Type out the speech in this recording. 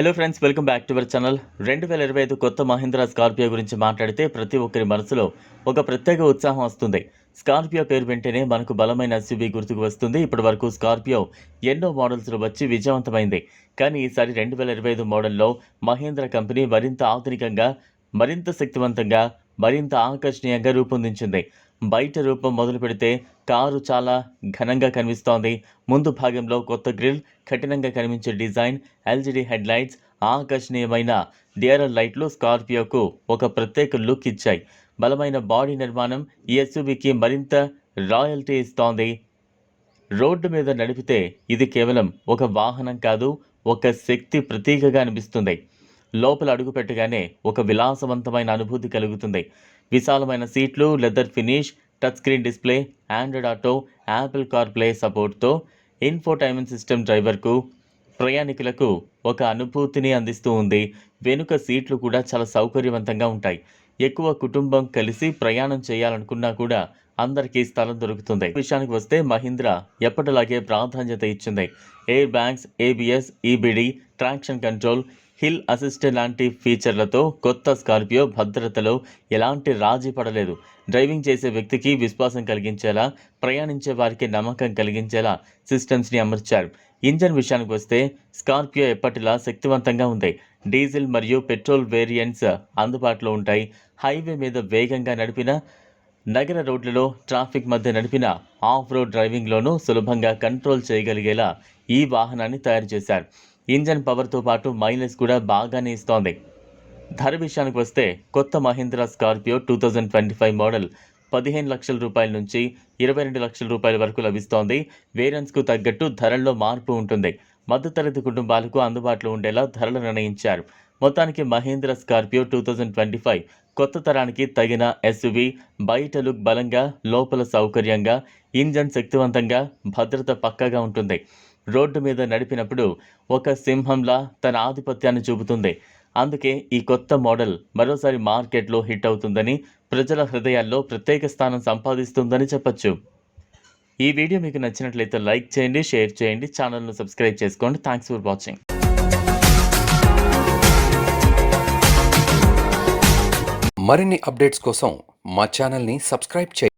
Hello friends welcome back to our channel రెండు వేల ఇరవై ఐదు కొత్త మహీంద్రా స్కార్పియో గురించి మాట్లాడితే ప్రతి ఒక్కరి మనసులో ఒక ప్రత్యేక ఉత్సాహం వస్తుంది. స్కార్పియో పేరు వెంటనే మనకు బలమైన ఎస్యూబీ గుర్తుకు వస్తుంది. ఇప్పటి వరకు స్కార్పియో ఎన్నో మోడల్స్లో వచ్చి విజయవంతమైంది. కానీ ఈసారి రెండు వేల ఇరవై ఐదు మోడల్లో మహీంద్రా కంపెనీ మరింత ఆధునికంగా మరింత శక్తివంతంగా మరింత ఆకర్షణీయంగా రూపొందించింది. బయట రూపం మొదలు పెడితే కారు చాలా ఘనంగా కనిపిస్తోంది. ముందు భాగంలో కొత్త గ్రిల్ కఠినంగా కనిపించే డిజైన్ ఎల్జీడీ హెడ్ లైట్స్ ఆకర్షణీయమైన డిఆర్ఎల్ లైట్లు స్కార్పియోకు ఒక ప్రత్యేక లుక్ ఇచ్చాయి. బలమైన బాడీ నిర్మాణం ఈ ఎస్యూబీకి మరింత రాయల్టీ ఇస్తోంది. రోడ్డు మీద నడిపితే ఇది కేవలం ఒక వాహనం కాదు ఒక శక్తి ప్రతీకగా అనిపిస్తుంది. లోపల అడుగుపెట్టగానే ఒక విలాసవంతమైన అనుభూతి కలుగుతుంది. విశాలమైన సీట్లు leather finish touch screen display Android auto Apple car play సపోర్ట్తో ఇన్ఫోటైన్మెంట్ సిస్టమ్ డ్రైవర్కు ప్రయాణికులకు ఒక అనుభూతిని అందిస్తూ ఉంది. వెనుక సీట్లు కూడా చాలా సౌకర్యవంతంగా ఉంటాయి. ఎక్కువ కుటుంబం కలిసి ప్రయాణం చేయాలనుకున్నా కూడా అందరికీ స్థలం దొరుకుతుంది. విషయానికి వస్తే మహీంద్రా ఎప్పటిలాగే ప్రాధాన్యత ఇచ్చింది. Air bags ABS EBD traction control hill assistant లాంటి ఫీచర్లతో కొత్త స్కార్పియో భద్రతలో ఎలాంటి రాజీ పడలేదు. డ్రైవింగ్ చేసే వ్యక్తికి విశ్వాసం కలిగించేలా ప్రయాణించే వారికి నమ్మకం కలిగించేలా సిస్టమ్స్ని అమర్చారు. ఇంజన్ విషయానికి వస్తే స్కార్పియో ఎప్పటిలా శక్తివంతంగా ఉంది. డీజిల్ మరియు పెట్రోల్ వేరియంట్స్ అందుబాటులో ఉంటాయి. హైవే మీద వేగంగా నడిపిన నగర రోడ్లలో ట్రాఫిక్ మధ్య నడిపిన ఆఫ్ రోడ్ డ్రైవింగ్లోనూ సులభంగా కంట్రోల్ చేయగలిగేలా ఈ వాహనాన్ని తయారు చేశారు. ఇంజన్ పవర్తో పాటు మైలేజ్ కూడా బాగానే ఇస్తోంది. ధర విషయానికి వస్తే కొత్త Mahindra Scorpio two thousand twenty five model పదిహేను లక్షల రూపాయల నుంచి ఇరవై రెండు లక్షల రూపాయల వరకు లభిస్తోంది. వేరియన్స్కు తగ్గట్టు ధరల్లో మార్పు ఉంటుంది. మధ్యతరగతి కుటుంబాలకు అందుబాటులో ఉండేలా ధరలు నిర్ణయించారు. మొత్తానికి Mahindra Scorpio two thousand twenty five కొత్త తరానికి తగిన ఎస్యువి బయట లుక్ బలంగా లోపల సౌకర్యంగా ఇంజన్ శక్తివంతంగా భద్రత పక్కగా ఉంటుంది. రోడ్డు మీద నడిపినప్పుడు ఒక సింహంలా తన ఆధిపత్యాన్ని చూపుతుంది. అందుకే ఈ కొత్త మోడల్ మరోసారి మార్కెట్లో హిట్ అవుతుందని ప్రజల హృదయాల్లో ప్రత్యేక స్థానం సంపాదిస్తుందని చెప్పొచ్చు. ఈ వీడియో మీకు నచ్చినట్లయితే లైక్ చేయండి షేర్ చేయండి ఛానల్ను సబ్స్క్రైబ్ చేసుకోండి. Thanks for watching. మరిన్ని అప్డేట్స్ కోసం మా ఛానల్ని సబ్స్క్రైబ్ చేయండి.